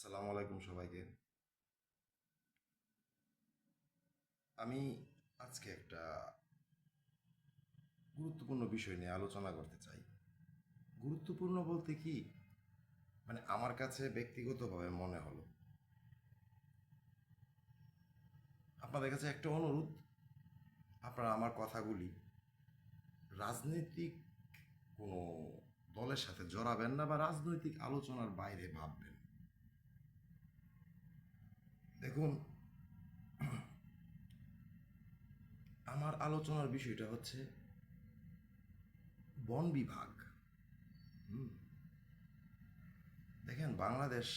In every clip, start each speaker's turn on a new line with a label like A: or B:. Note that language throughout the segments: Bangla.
A: আসসালামু আলাইকুম সবাইকে। আমি আজকে একটা গুরুত্বপূর্ণ বিষয় নিয়ে আলোচনা করতে চাই। গুরুত্বপূর্ণ বলতে কি? মানে আমার কাছে ব্যক্তিগতভাবে মনে হলো। আপনাদের কাছে একটা অনুরোধ, আপনারা আমার কথাগুলি রাজনৈতিক কোনো দলের সাথে জড়াবেন না বা রাজনৈতিক আলোচনার বাইরে ভাববেন। দেখুন, আমার আলোচনার বিষয়টা হচ্ছে বন বিভাগ। দেখেন, বাংলাদেশ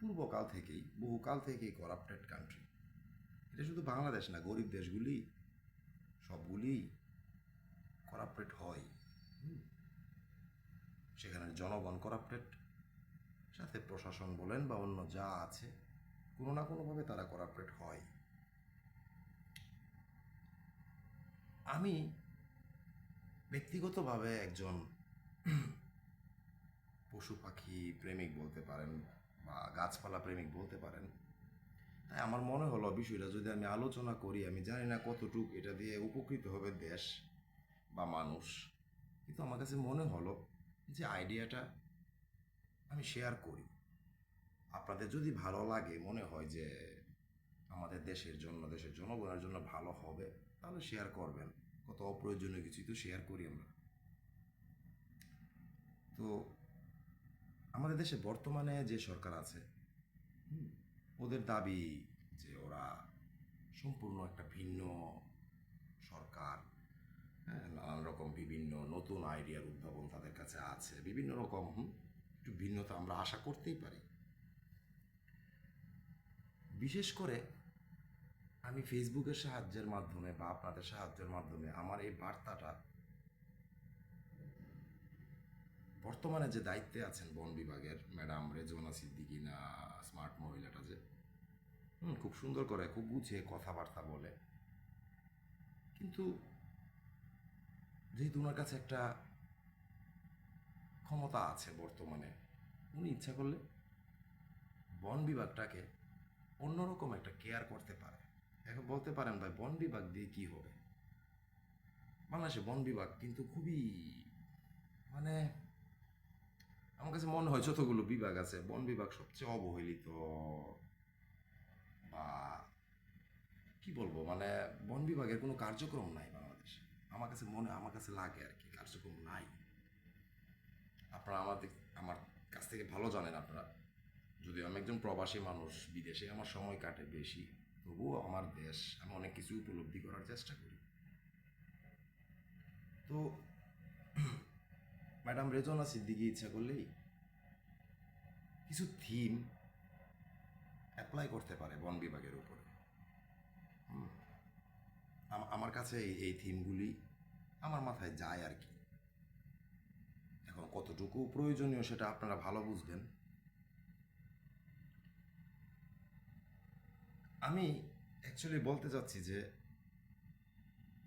A: পূর্বকাল থেকেই, বহুকাল থেকেই করাপ্টেড কান্ট্রি এটা শুধু বাংলাদেশ না, গরিব দেশগুলি সবগুলি করাপ্টেড হয়। সেখানে জনগণ করাপ্টেড সাথে প্রশাসন বলেন বা অন্য যা আছে কোনো না কোনোভাবে তারা করাপ্টেড হয়। আমি ব্যক্তিগতভাবে একজন পশু পাখি প্রেমিক বলতে পারেন বা গাছপালা প্রেমিক বলতে পারেন। তাই আমার মনে হলো বিষয়টা যদি আমি আলোচনা করি, আমি জানি না কতটুকু এটা দিয়ে উপকৃত হবে দেশ বা মানুষ। কিন্তু আমার কাছে মনে হলো যে আইডিয়াটা আমি শেয়ার করি। আপনাদের যদি ভালো লাগে, মনে হয় যে আমাদের দেশের জন্য, দেশের জনগণের জন্য ভালো হবে, তাহলে শেয়ার করবেন। কত অপ্রয়োজনীয় কিছুই তো শেয়ার করি আমরা। তো আমাদের দেশে বর্তমানে যে সরকার আছে ওদের দাবি যে ওরা সম্পূর্ণ একটা ভিন্ন সরকার হ্যাঁ নানান রকম বিভিন্ন নতুন আইডিয়ার উদ্ভাবন তাদের কাছে আছে, বিভিন্ন রকম একটু ভিন্নতা আমরা আশা করতেই পারি। বিশেষ করে আমি ফেসবুকের সাহায্যের মাধ্যমে বা আপনাদের সাহায্যের মাধ্যমে আমার এই বার্তাটা বর্তমানে যে দায়িত্বে আছেন বন বিভাগের ম্যাডাম রেজওয়ানা সিদ্দিকি না স্মার্ট মহিলাটা যে হুম, খুব সুন্দর করে খুব গুছিয়ে কথাবার্তা বলে। কিন্তু যেহেতু ওনার কাছে একটা ক্ষমতা আছে বর্তমানে উনি ইচ্ছা করলে বন বিভাগটাকে অন্যরকম একটা কেয়ার করতে পারে। এখন বলতে পারেন ভাই, বন বিভাগ দিয়ে কি হবে? বাংলাদেশে বন বিভাগ কিন্তু খুবই মানে আমার কাছে মনে হয় যতগুলো বিভাগ আছে, বন বিভাগ সবচেয়ে অবহেলিত বা কি বলব মানে বন বিভাগের কোনো কার্যক্রম নাই বাংলাদেশে। আমার কাছে মনে, আমার কাছে লাগে আর কি, কার্যক্রম নাই। আপনারা আমাদের, আমার কাছ থেকে ভালো জানেন আপনারা। যদিও আমি একজন প্রবাসী মানুষ, বিদেশে আমার সময় কাটে বেশি। তবুও আমার দেশ, আমি অনেক কিছু উপলব্ধি করার চেষ্টা করি। তো ম্যাডাম রেজনা সিদ্দিকি, ইচ্ছা করলেই কিছু থিম অ্যাপ্লাই করতে পারে বন বিভাগের উপরে। আমার কাছে এই থিমগুলি আমার মাথায় যায় আর কি। এখন কতটুকু প্রয়োজনীয় সেটা আপনারা ভালো বুঝবেন। আমি অ্যাকচুয়ালি বলতে চাচ্ছি যে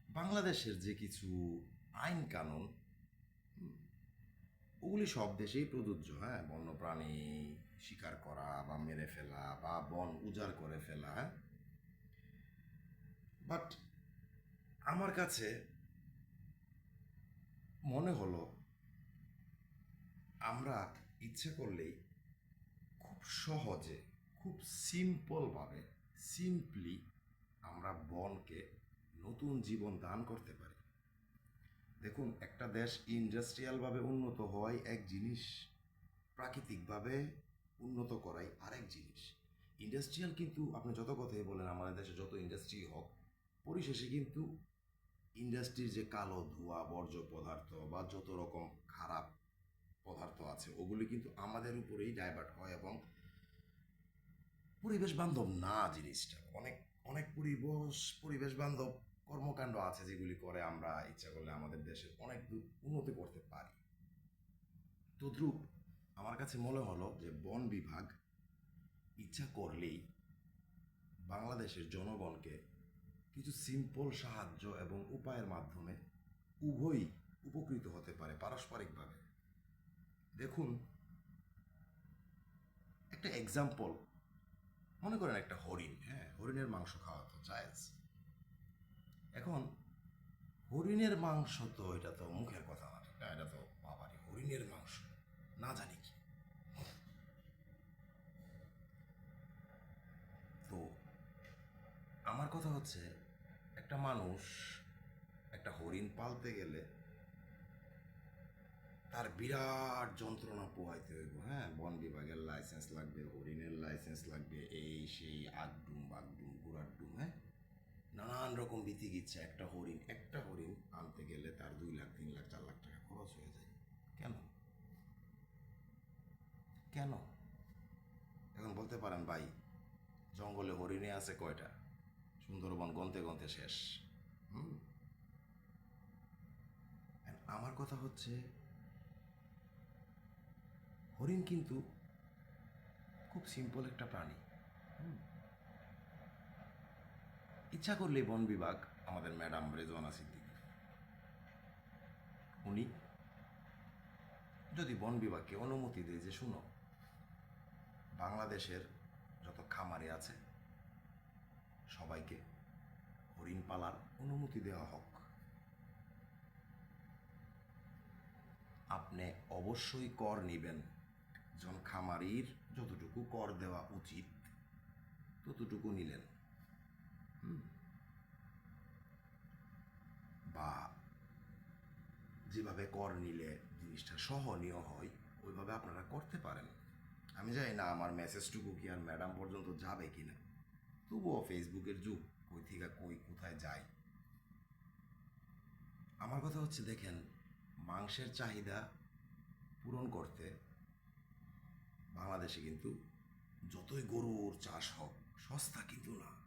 A: বাংলাদেশের যে কিছু আইন কানুন ওগুলি সব দেশেই প্রযোজ্য হ্যাঁ? বন্যপ্রাণী শিকার করা বা মেরে ফেলা বা বন উজাড় করে ফেলা হ্যাঁ? বাট আমার কাছে মনে হলো আমরা ইচ্ছে করলেই খুব সহজে, খুব সিম্পলভাবে সিম্পলি আমরা বনকে নতুন জীবন দান করতে পারি। দেখুন, একটা দেশ ইন্ডাস্ট্রিয়ালভাবে উন্নত হওয়াই এক জিনিস, প্রাকৃতিকভাবে উন্নত করাই আরেক জিনিস। ইন্ডাস্ট্রিয়াল কিন্তু, আপনি যত কথাই বলেন, আমাদের দেশে যত ইন্ডাস্ট্রি হোক, পরিশেষে কিন্তু ইন্ডাস্ট্রির যে কালো ধোঁয়া, বর্জ্য পদার্থ বা যত রকম খারাপ পদার্থ আছে, ওগুলি কিন্তু আমাদের উপরেই ডাইভার্ট হয় এবং পরিবেশ বান্ধব না জিনিসটা। অনেক অনেক পরিবেশ পরিবেশ বান্ধব কর্মকাণ্ড আছে যেগুলি করে আমরা ইচ্ছা করলে আমাদের দেশের অনেক দূর উন্নতি করতে পারি। তদ্রুপ আমার কাছে মনে হলো যে বন বিভাগ ইচ্ছা করলেই বাংলাদেশের জনগণকে কিছু সিম্পল সাহায্য এবং উপায়ের মাধ্যমে উভয়ই উপকৃত হতে পারে পারস্পরিকভাবে। দেখুন, একটা এক্সাম্পল মনে করেন একটা হরিণ হ্যাঁ হরিণের মাংস খাওয়া তো জায়েজ। এখন হরিণের মাংস তো এটা তো মুখের কথা না, ঠিক এটা তো বাবারি, হরিণের মাংস, না জানি কি। তো আমার কথা হচ্ছে, একটা মানুষ একটা হরিণ পালতে গেলে তার বিরাট যন্ত্রণা পোহাইতে হইব হ্যাঁ? বন বিভাগের লাইসেন্স লাগবে, হরিণের লাইসেন্স লাগবে, এই সেই আগডুম বাগডুম গুড়াডুম হ্যাঁ? নানান রকম বিধি গিচ্ছে একটা হরিণ একটা হরিণ আনতে গেলে তার দুই লাখ, তিন লাখ, চার লাখ টাকা খরচ হয়ে যায়। কেন? কেন? এখন বলতে পারেন, ভাই, জঙ্গলে হরিণে আছে কয়টা? সুন্দরবন গন্তে গন্তে শেষ, হুম? আমার কথা হচ্ছে হরিণ কিন্তু খুব সিম্পল একটা প্রাণী। ইচ্ছা করলে বন বিভাগ আমাদের ম্যাডাম রেজওয়ানা সিদ্দিকী। উনি যদি বন বিভাগকে অনুমতি দেয় যে, শুনো, বাংলাদেশের যত খামারে আছে, সবাইকে হরিণ পালার অনুমতি দেওয়া হোক। আপনি অবশ্যই কর নেবেন। একজন খামারির যতটুকু কর দেওয়া উচিত, ততটুকু নিলেন। বা যেভাবে কর নিলে জিনিসটা সহনীয় হয়, ওইভাবে আপনারা করতে পারেন। আমি জানি না আমার মেসেজটুকু কি আর ম্যাডাম পর্যন্ত যাবে কি না তবুও ফেসবুকের যুগ, কই থেকে কই কোথায় যায় আমার কথা হচ্ছে, দেখেন, মাংসের চাহিদা পূরণ করতে বাংলাদেশে কিন্তু যতই গরুর চাষ হোক, সস্তা কিন্তু না।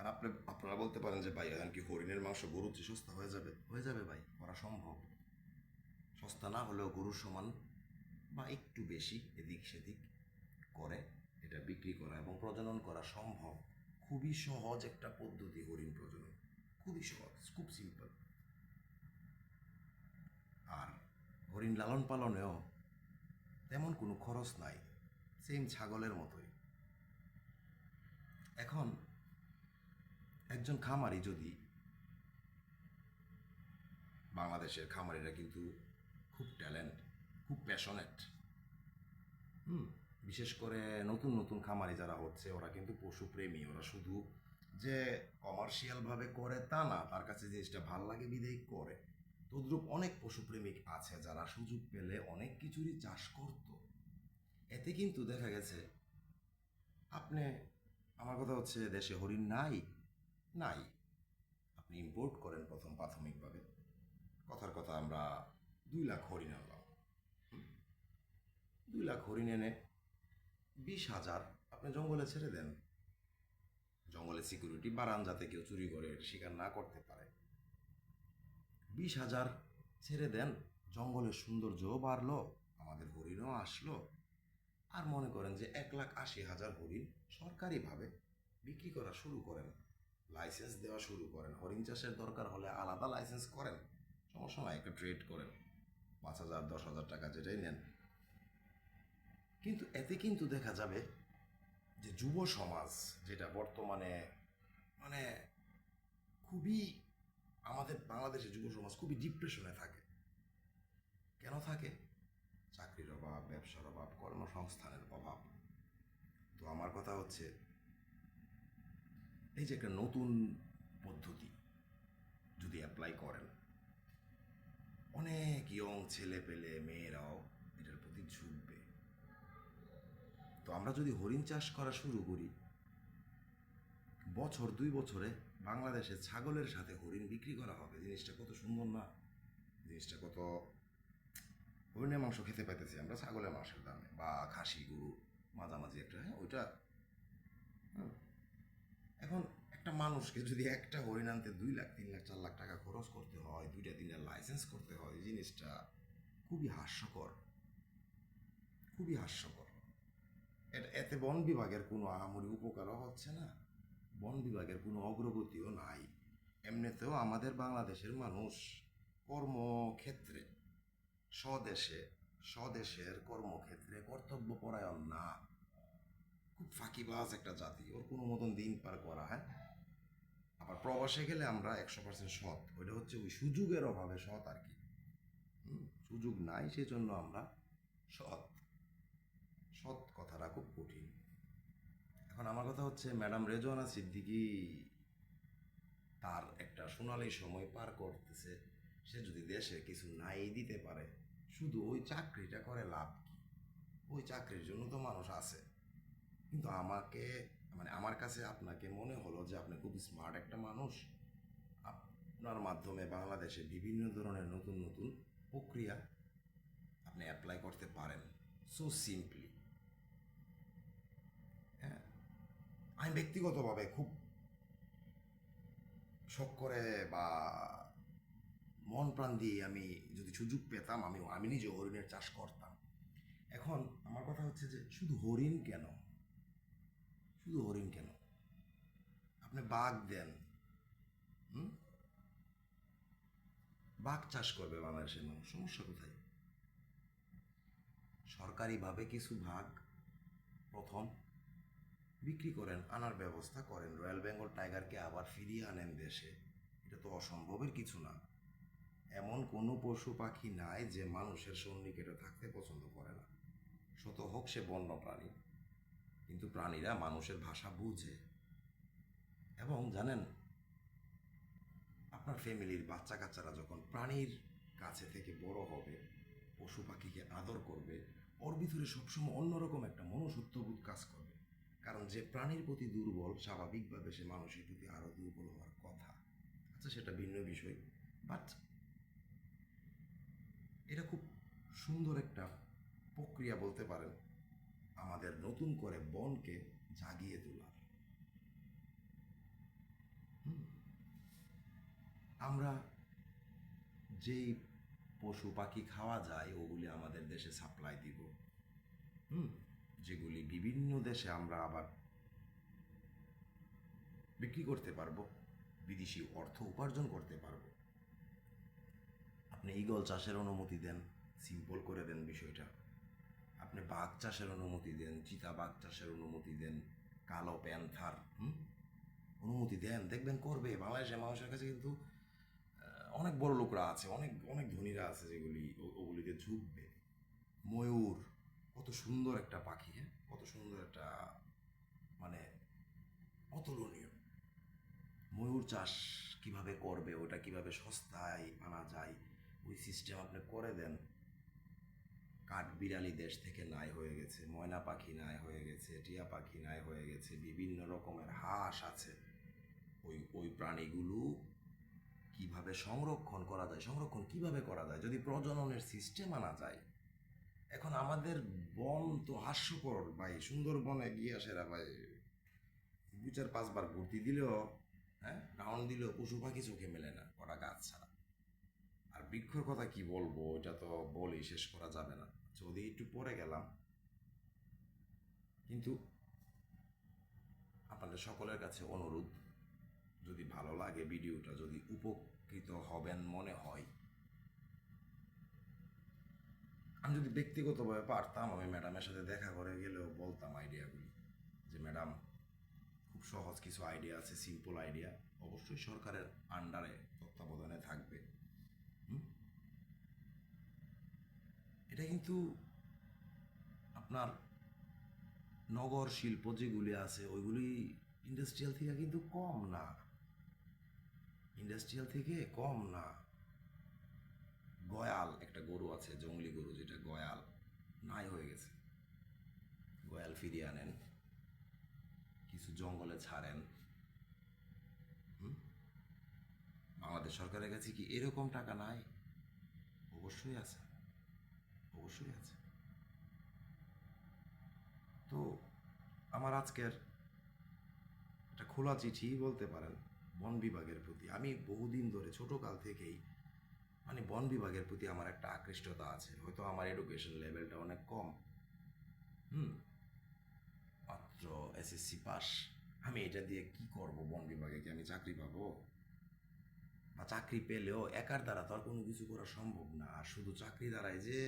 A: আর আপনি, আপনারা বলতে পারেন যে, ভাই, এখন কি হরিণের মাংস গরুর চেয়ে সস্তা হয়ে যাবে? হয়ে যাবে ভাই, করা সম্ভব। সস্তা না হলেও গরুর সমান বা একটু বেশি এদিক সেদিক করে, এটা বিক্রি করা এবং প্রজনন করা সম্ভব। খুবই সহজ একটা পদ্ধতি হরিণ প্রজনন। খুবই সহজ, খুব সিম্পল আর হরিণ লালন পালনেও তেমন কোনো খরচ নাই সেম ছাগলের মতোই। এখন একজন খামারি যদি বাংলাদেশের খামারিরা কিন্তু খুব ট্যালেন্ট খুব প্যাশনেট হুম, বিশেষ করে নতুন নতুন খামারি যারা হচ্ছে, ওরা কিন্তু পশুপ্রেমী ওরা শুধু যে কমার্শিয়ালভাবে করে তা না, তার কাছে জিনিসটা ভালো লাগে বিধেই করে। তদ্রূপ অনেক পশুপ্রেমিক আছে যারা সুযোগ পেলে অনেক কিছুরই চাষ করত। এতে কিন্তু দেখা গেছে, আপনি, আমার কথা হচ্ছে দেশে হরিণ নাই নাই। আপনি ইম্পোর্ট করেন প্রথম প্রাথমিকভাবে। কথার কথা আমরা দুই লাখ হরিণ আনলাম। দুই লাখ হরিণ এনে বিশ হাজার আপনি জঙ্গলে ছেড়ে দেন। জঙ্গলে সিকিউরিটি বাড়ান যাতে কেউ চুরি করে শিকার না করতে পারে। বিশ হাজার ছেড়ে দেন। জঙ্গলের সৌন্দর্যও বাড়লো, আমাদের হরিণও আসলো। আর মনে করেন যে এক লাখ আশি হাজার হরিণ সরকারিভাবে বিক্রি করা শুরু করেন। লাইসেন্স দেওয়া শুরু করেন। হরিণ চাষের দরকার হলে আলাদা লাইসেন্স করেন। সমস্যা নয় একটা ট্রেড করেন। পাঁচ হাজার, দশ হাজার টাকা যেটাই নেন। কিন্তু এতে কিন্তু দেখা যাবে যে যুব সমাজ যেটা বর্তমানে মানে খুবই আমাদের বাংলাদেশের যুব সমাজ খুবই ডিপ্রেশনে থাকে। কেন থাকে? চাকরির অভাব, ব্যবসার অভাব, কর্মসংস্থানের অভাব। তো আমার কথা হচ্ছে, এই যে একটা নতুন পদ্ধতি যদি অ্যাপ্লাই করেন, অনেক ইয়ং ছেলে পেলে মেয়েরাও এটার প্রতি ঝুঁকবে। তো আমরা যদি হরিণ চাষ করা শুরু করি, বছর, দুই বছরে বাংলাদেশে ছাগলের সাথে হরিণ বিক্রি করা হবে। জিনিসটা কত সুন্দর না? জিনিসটা কত হরিণের মাংস খেতে পাইতেছি আমরা ছাগলের মাংসের দামে। বা খাসি, গরু, মাঝামাঝি একটা হ্যাঁ ওইটা এখন একটা মানুষকে যদি একটা হরিণ আনতে দুই লাখ, তিন লাখ, চার লাখ টাকা খরচ করতে হয়, দুইটা, তিনটা লাইসেন্স করতে হয়, এই জিনিসটা খুবই হাস্যকর। খুবই হাস্যকর। এটা এতে বন বিভাগের কোনো আহামরি উপকারও হচ্ছে না। বন বিভাগের কোনো অগ্রগতিও নাই। এমনিতেও আমাদের বাংলাদেশের মানুষ কর্মক্ষেত্রে, স্বদেশে, স্বদেশের কর্মক্ষেত্রে কর্তব্যপরায়ণ না। খুব ফাঁকিবাজ একটা জাতি, ওর কোনো মতন দিন পার করা হ্যাঁ? আবার প্রবাসে গেলে আমরা একশো পার্সেন্ট সৎ, ওইটা হচ্ছে ওই সুযোগের অভাবে সৎ আর কি। সুযোগ নাই, সেজন্য আমরা সৎ। সৎ কথাটা খুব কঠিন। এখন আমার কথা হচ্ছে, ম্যাডাম রেজওয়ানা সিদ্দিকি তার একটা সোনালি সময় পার করতেছে। সে যদি দেশে কিছু নাই দিতে পারে, শুধু ওই চাকরিটা করে লাভ ওই চাকরির জন্য তো মানুষ আছে। কিন্তু আমাকে মানে আমার কাছে আপনাকে মনে হলো যে আপনি খুব স্মার্ট একটা মানুষ। আপনার মাধ্যমে বাংলাদেশে বিভিন্ন ধরনের নতুন নতুন প্রক্রিয়া আপনি অ্যাপ্লাই করতে পারেন। সো সিম্পলি হ্যাঁ আমি ব্যক্তিগতভাবে খুব শখ করে বা মন প্রাণ দিয়ে আমি যদি সুযোগ পেতাম, আমি আমি নিজে হরিণের চাষ করতাম। এখন আমার কথা হচ্ছে যে, শুধু হরিণ কেন? শুধু হরিণ কেন? আপনি বাঘ দেন, হুম? বাঘ চাষ করবে বাংলাদেশের মানুষ, সমস্যা কোথায়? সরকারিভাবে কিছু ভাগ প্রথম বিক্রি করেন, আনার ব্যবস্থা করেন। রয়্যাল বেঙ্গল টাইগারকে আবার ফিরিয়ে আনেন দেশে। এটা তো অসম্ভবের কিছু না। এমন কোনো পশু পাখি নাই যে মানুষের সন্নিকেটে থাকতে পছন্দ করে না। শত হোক সে বন্য প্রাণী। কিন্তু প্রাণীরা মানুষের ভাষা বুঝে। এবং জানেন, আপনার ফ্যামিলির বাচ্চা কাচ্চারা যখন প্রাণীর কাছে থেকে বড় হবে, পশু পাখিকে আদর করবে, ওর ভিতরে সবসময় অন্যরকম একটা মনুষ্যত্ববোধ কাজ করবে। কারণ যে প্রাণীর প্রতি দুর্বল, স্বাভাবিকভাবে সে মানুষের প্রতি আরও দুর্বল হওয়ার কথা। আচ্ছা সেটা ভিন্ন বিষয় বাট এটা খুব সুন্দর একটা প্রক্রিয়া বলতে পারেন, আমাদের নতুন করে বনকে জাগিয়ে তোলার। আমরা যেই পশু পাখি খাওয়া যায়, ওগুলি আমাদের দেশে সাপ্লাই দিব। হুম। যেগুলি বিভিন্ন দেশে আমরা আবার বিক্রি করতে পারব, বিদেশি অর্থ উপার্জন করতে পারব। আপনি ঈগল চাষের অনুমতি দেন সিম্পল করে দেন বিষয়টা। আপনি বাঘ চাষের অনুমতি দেন, চিতা বাঘ চাষের অনুমতি দেন, কালো প্যান্থার, হুম? অনুমতি দেন, দেখবেন করবে। বাংলাদেশের মানুষের কাছে কিন্তু অনেক বড় লোকরা আছে, অনেক অনেক ধনীরা আছে যেগুলি ওগুলিকে ঝুঁকবে। ময়ূর কত সুন্দর একটা পাখি হ্যাঁ? কত সুন্দর একটা মানে অতুলনীয়। ময়ূর চাষ কীভাবে করবে, ওটা কীভাবে সস্তায় আনা যায়, ওই সিস্টেম আপনি করে দেন। কাঠ বিড়ালি দেশ থেকে নাই হয়ে গেছে, ময়না পাখি নাই হয়ে গেছে, টিয়া পাখি নাই হয়ে গেছে, বিভিন্ন রকমের হাঁস আছে। ওই ওই প্রাণীগুলো কীভাবে সংরক্ষণ করা যায়, সংরক্ষণ কীভাবে করা যায়? যদি প্রজননের সিস্টেম আনা যায় এখন আমাদের বন তো হাস্যকর ভাই। সুন্দরবনে গিয়ে সেরা ভাই। দু চার পাঁচবার ঘুরতি দিলেও হ্যাঁ রাউন্ড দিলেও পশু পাখি চোখে মেলে না ওরা গাছ ছাড়া। আর বৃক্ষর কথা কি বলব, এটা তো বলেই শেষ করা যাবে না। যদি একটু পরে গেলাম। কিন্তু আপনাদের সকলের কাছে অনুরোধ, যদি ভালো লাগে ভিডিওটা, যদি উপকৃত হবেন মনে হয় আমি যদি ব্যক্তিগতভাবে পারতাম, আমি ম্যাডামের সাথে দেখা করে গেলেও বলতাম আইডিয়াগুলি যে, ম্যাডাম, খুব সহজ কিছু আইডিয়া আছে সিম্পল আইডিয়া অবশ্যই সরকারের আন্ডারে তত্ত্বাবধানে থাকবে? এটা কিন্তু আপনার নগর শিল্প যেগুলি আছে, ওইগুলি ইন্ডাস্ট্রিয়াল থেকে কিন্তু কম না। ইন্ডাস্ট্রিয়াল থেকে কম না। গয়াল, একটা গরু আছে, জঙ্গলি গরু যেটা গয়াল, নাই হয়ে গেছে। গয়াল ফিরিয়ে আনেন, কিছু জঙ্গলে ছাড়েন? বাংলাদেশ সরকারের কাছে কি এরকম টাকা নাই? অবশ্যই আছে। অবশ্যই আছে। তো আমার আজকের একটা খোলা চিঠি বলতে পারেন বন বিভাগের প্রতি। আমি বহুদিন ধরে, ছোটকাল থেকেই মানে বন বিভাগের প্রতি আমার একটা আকৃষ্টতা আছে। হয়তো আমার এডুকেশন লেভেলটা অনেক কম। হুম? মাত্র এসএসসি পাস আমি এটা দিয়ে কি করব বন বিভাগে? কি আমি চাকরি পাবো? বা চাকরি পেলেও একার দ্বারা তো আর কোনো কিছু করা সম্ভব না। আর শুধু চাকরি দ্বারাই যে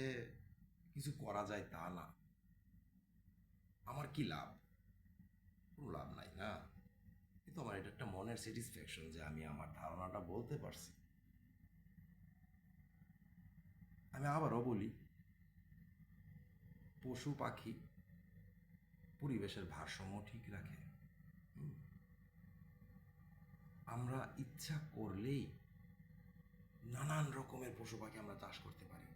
A: কিছু করা যায় তা না। আমার কি লাভ? কোনো লাভ নাই, না? কিন্তু আমার এটা একটা মনের স্যাটিসফ্যাকশন যে আমি আমার ধারণাটা বলতে পারছি। আমি আবারও বলি, পশু পাখি পরিবেশের ভারসাম্য ঠিক রাখে। আমরা ইচ্ছা করলেই নানান রকমের পশু পাখি আমরা চাষ করতে পারি।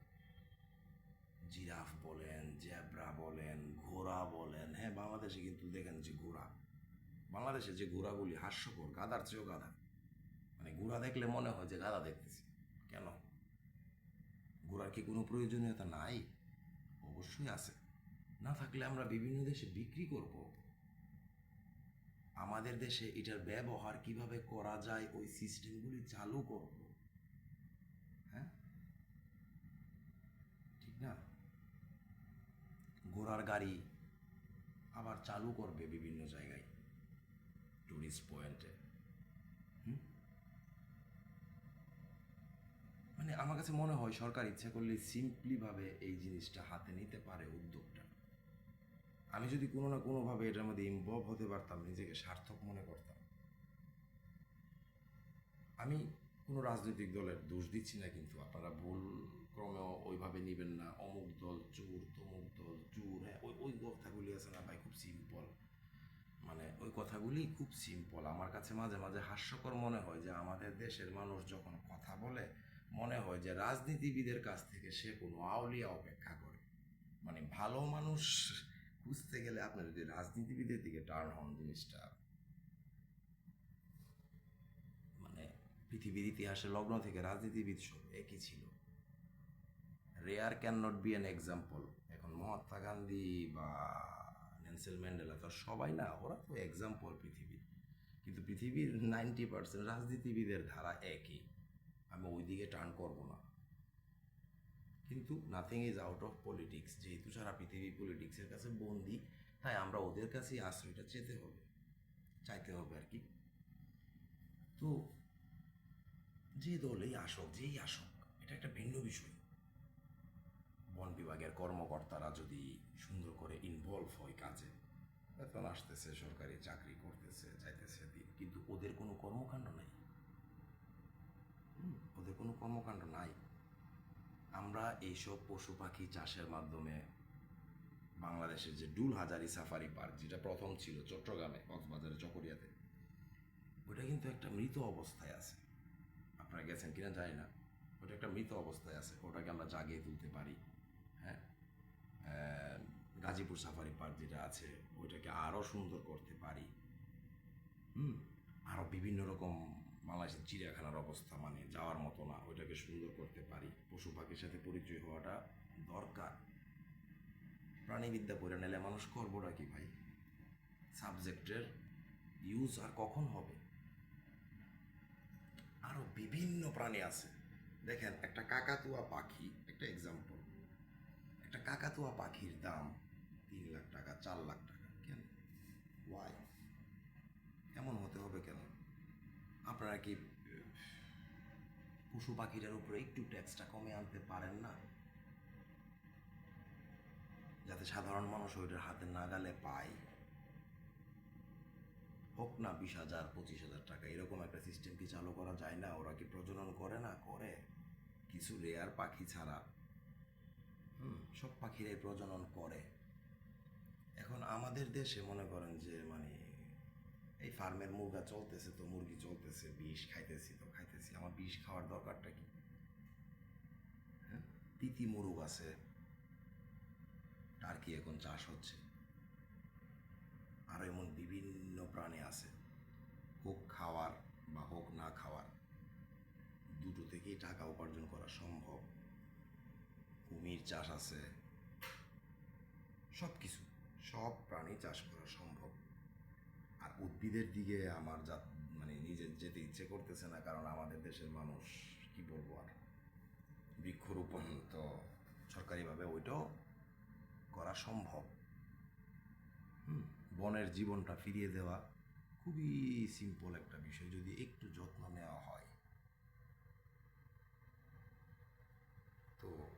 A: জিরাফ বলেন, জ্যাবরা বলেন, ঘোড়া বলেন হ্যাঁ বাংলাদেশে কিন্তু দেখেন যে ঘোড়া, বাংলাদেশে যে ঘোড়াগুলি হাস্যকর গাদার চেয়েও গাধা। মানে ঘোড়া দেখলে মনে হয় যে গাধা দেখতেছি। ঘোড়ার কি কোনো প্রয়োজনীয়তা নাই? অবশ্যই আছে। না থাকলে আমরা বিভিন্ন দেশে বিক্রি করব। আমাদের দেশে এটার ব্যবহার কীভাবে করা যায়, ওই সিস্টেমগুলি চালু করব। হ্যাঁ? ঠিক না? ঘোড়ার গাড়ি আবার চালু করবে বিভিন্ন জায়গায়। টুরিস্ট পয়েন্টে হুম মানে আমার কাছে মনে হয় সরকার ইচ্ছা করলে সিম্পলিভাবে এই জিনিসটা হাতে নিতে পারে উদ্যোগটা। আমি যদি কোনো না কোনোভাবে এটার মধ্যে ইনভলভ হতে পারতাম, নিজেকে সার্থক মনে করতাম। আমি কোনো রাজনৈতিক দলের দোষ দিচ্ছি না কিন্তু আপনারা ভুল ক্রমেও ওইভাবে নেবেন না। অমুক দল চোর, তমুক দল চোর হ্যাঁ ওই ওই কথাগুলি আছে না ভাই, খুব সিম্পল মানে ওই কথাগুলি খুব সিম্পল আমার কাছে মাঝে মাঝে হাস্যকর মনে হয় যে আমাদের দেশের মানুষ যখন কথা বলে মনে হয় যে রাজনীতিবিদের কাছ থেকে সে কোনো আউলিয়া অপেক্ষা করে। মানে ভালো মানুষ খুঁজতে গেলে আপনার যদি রাজনীতিবিদের দিকে টার্ন হন জিনিসটা মানে পৃথিবীর ইতিহাসে লগ্ন থেকে রাজনীতিবিদ সব একই ছিল। Rare can not be an example এখন মহাত্মা গান্ধী বা নেলসেল ম্যান্ডেলা তো সবাই না, ওরা তো এক্সাম্পল পৃথিবীর। কিন্তু পৃথিবীর নাইনটি পার্সেন্ট রাজনীতিবিদের ধারা একই। আমি ওই দিকে টার্ন করব না। কিন্তু nothing is out of politics যেহেতু সারা পৃথিবী পলিটিক্সের কাছে বন্দি, তাই আমরা ওদের কাছেই আশ্রয়টা চেতে হবে, চাইতে হবে আর কি। তো যে দলেই আসক, যেই আসক, এটা একটা ভিন্ন বিষয়। বন বিভাগের কর্মকর্তারা যদি সুন্দর করে ইনভলভ হয় কাজে, বেতন আসতেছে, সরকারি চাকরি করতেছে, যাইতেছে দিন, কিন্তু ওদের কোনো কর্মকাণ্ড নাই। কর্মকাণ্ড নাই। আমরা এইসব পশু পাখি চাষের মাধ্যমে বাংলাদেশের যে ডুল হাজারি সাফারি পার্ক, যেটা প্রথম ছিল চট্টগ্রামে, কক্সবাজারে, চকরিয়াতে, ওটা কিন্তু একটা মৃত অবস্থায় আছে। আপনারা গেছেন কিনা জানি না, ওটা একটা মৃত অবস্থায় আছে। ওটাকে আমরা জাগিয়ে তুলতে পারি হ্যাঁ? গাজীপুর সাফারি পার্ক যেটা আছে ওইটাকে আরও সুন্দর করতে পারি। হুম? আরও বিভিন্ন রকম বাংলাদেশের চিড়িয়াখানার অবস্থা মানে যাওয়ার মতো না। ওইটাকে সুন্দর করতে পারি। পশু পাখির সাথে পরিচয় হওয়াটা দরকার। প্রাণীবিদ্যা পড়ে নিলে মানুষ করবোটা কি ভাই? সাবজেক্টের ইউজ আর কখন হবে? আরও বিভিন্ন প্রাণী আছে। দেখেন, একটা কাকাতুয়া পাখি, একটা এক্সাম্পল একটা কাকাতুয়া পাখির দাম তিন লাখ টাকা, চার লাখ টাকা। কেন? ওয়াই এমন হতে হবে কেন? আপনারা কি, পশু পাখিটার উপরে একটু ট্যাক্সটা কমে আনতে পারেন না? যাতে সাধারণ মানুষ ওইটার হাতে নাগালে পায়। হোক না বিশ হাজার, পঁচিশ হাজার টাকা, এরকম একটা সিস্টেম কি চালু করা যায় না? ওরা কি প্রজনন করে না? করে। কিছু রেয়ার পাখি ছাড়া। হুম, সব পাখিরাই প্রজনন করে। এখন আমাদের দেশে মনে করেন যে মানে এই ফার্মের মুরগা চলতেছে তো, মুরগি চলতেছে, বিষ খাইতেছি তো, খাইতেছি। আমার বিষ খাওয়ার দরকারটা কি? হ্যাঁ? তিতি মুরগ আছে। টার্কি এখন চাষ হচ্ছে? আরও এমন বিভিন্ন প্রাণী আছে। হোক খাওয়ার বা হোক না খাওয়ার, দুটো থেকেই টাকা উপার্জন করা সম্ভব। কুমির চাষ আছে। সব কিছু সব প্রাণী চাষ করা সম্ভব। উদ্ভিদের দিকে আমার যা মানে নিজের যেতে ইচ্ছে করতেছে না, কারণ আমাদের দেশের মানুষ, কি বলব আর? বৃক্ষরোপণ তো সরকারিভাবে ওইটাও করা সম্ভব। বনের জীবনটা ফিরিয়ে দেওয়া খুবই সিম্পল একটা বিষয়, যদি একটু যত্ন নেওয়া হয়। তো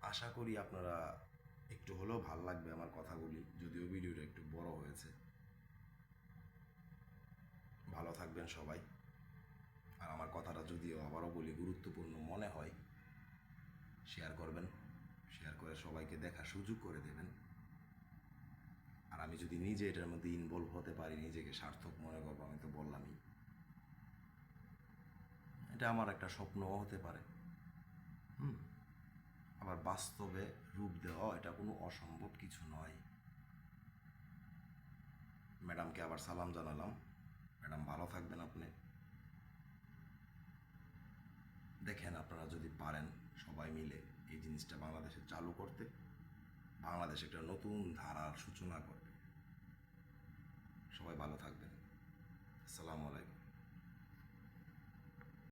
A: আশা করি আপনারা একটু হলেও ভালো লাগবে আমার কথাগুলি, যদিও ভিডিওটা একটু বড় হয়েছে। ভালো থাকবেন সবাই। আর আমার কথাটা যদিও আবারও বলি, গুরুত্বপূর্ণ মনে হয় শেয়ার করবেন শেয়ার করে সবাইকে দেখার সুযোগ করে দেবেন। আর আমি যদি নিজে এটার মধ্যে ইনভলভ হতে পারি, নিজেকে সার্থক মনে করব, আমি তো বললামই। এটা আমার একটা স্বপ্নও হতে পারে। হুম? আবার বাস্তবে রূপ দেওয়া এটা কোনো অসম্ভব কিছু নয়। ম্যাডামকে আবার সালাম জানালাম। ম্যাডাম ভালো থাকবেন আপনি। দেখেন আপনারা যদি পারেন সবাই মিলে এই জিনিসটা বাংলাদেশে চালু করতে, বাংলাদেশ একটা নতুন ধারার সূচনা করবে সবাই ভালো থাকবেন। আসসালামু আলাইকুম।